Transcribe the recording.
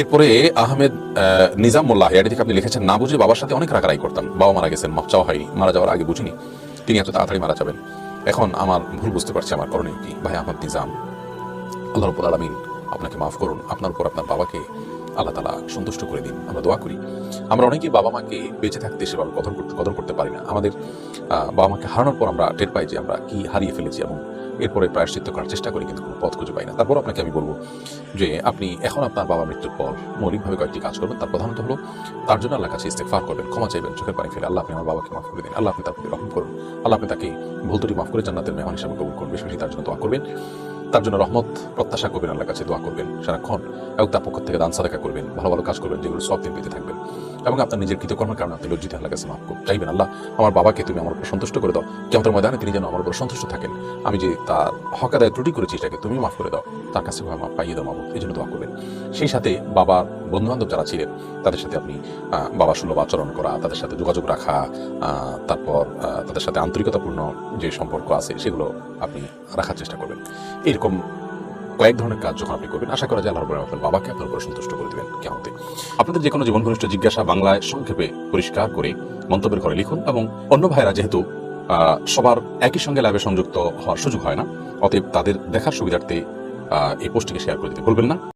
এরপরে আহমেদ নিজাম মোল্লাহ এটি আপনি লিখেছেন, না বুঝে বাবার সাথে অনেক রাগারাই করতাম। বাবা মারা গেছেন, মাপ চাওয়া হয়নি, মারা যাওয়ার আগে বুঝিনি। তিনি এত তাড়াতাড়ি মারা যাবেন। এখন আমার ভুল বুঝতে পারছি, আমার করণীয় কি? ভাই আহমদ নিজাম, আল্লাহ রব্বুল আলমিন আপনাকে মাফ করুন। আপনার উপর আপনার বাবাকে আল্লাহ তালা সন্তুষ্ট করে দিন। আমরা দোয়া করি। আমরা অনেকেই বাবা মাকে বেঁচে থাকতে সেভাবে কদর করতে কদর করতে পারি না। আমাদের বাবা মাকে হারানোর পর আমরা টের পাই যে আমরা কি হারিয়ে ফেলেছি এবং এরপরে প্রায়শ্চিত্ত করার চেষ্টা করি, কিন্তু কোনো পথ খুঁজে পাই না। তারপর আপনাকে আমি বলব যে, আপনি এখন আপনার বাবা মৃত্যুর পর মৌলিকভাবে কয়েকটি কাজ করবেন। তার প্রধানত হলো, তার জন্য আল্লাহ কাছে ইস্তেকফার করবেন, ক্ষমা চাইবেন, চোখের পানি ফেলে আল্লাহ আপনি আমার বাবাকে মাফ করে দিন, আল্লাহ আপনি তার প্রতি রহম করুন, আল্লাহ আপনি তাকে ভুল ত্রুটি মাফ করে জান্নাতের মেহমান হিসাবে কবুল করবেন বেশি তার জন্য দোয়া করবেন। তার জন্য রহমত, প্রত্যাশা করবেন আল্লাহ কাছে দোয়া করবেন। সারাক্ষণ এবং তার পক্ষ থেকে দান সাদাকা করবেন, ভালো ভালো কাজ করবেন, যেগুলো সব দিন পেতে থাকবেন। এবং আপনার নিজের কৃতকর্মের কারণে আপনি লজ্জিত আল্লাহ কাছে মাফ চাইবেন আল্লাহ, আমার বাবাকে তুমি আমার উপর সন্তুষ্ট করে দাও। কেমন ময়দানে তিনি যেন আমার উপর সন্তুষ্ট থাকেন। আমি যে তার হক আদায় ত্রুটি করেছি সেটাকে তুমি মাফ করে দাও। তার কাছে মাফ পাইয়ে দাও মাবুদ এই জন্য দোয়া করবেন। সেই সাথে বাবার বন্ধু বান্ধব যারা ছিলেন, তাদের সাথে আপনি বাবা সুলভ আচরণ করা, তাদের সাথে যোগাযোগ রাখা তারপর তাদের সাথে আন্তরিকতাপূর্ণ যে সম্পর্ক আছে, সেগুলো আপনি রাখার চেষ্টা করবেন। এরকম কয়েক ধরনের কাজ যখন আপনি করবেন। আশা করা যায় আল্লাহ আপনার বাবাকে আপনার উপরে সন্তুষ্ট করে দেবেন কেমতে আপনাদের যে কোনো জীবন ঘনিষ্ঠ জিজ্ঞাসা বাংলায় সংক্ষেপে পরিষ্কার করে মন্তব্যের করে লিখুন এবং অন্য ভাইরা যেহেতু সবার একই সঙ্গে লাইভে সংযুক্ত হওয়ার সুযোগ হয় না, অতএব তাদের দেখার সুবিধার্থে এই পোস্টটিকে শেয়ার করে দিতে ভুলবেন না।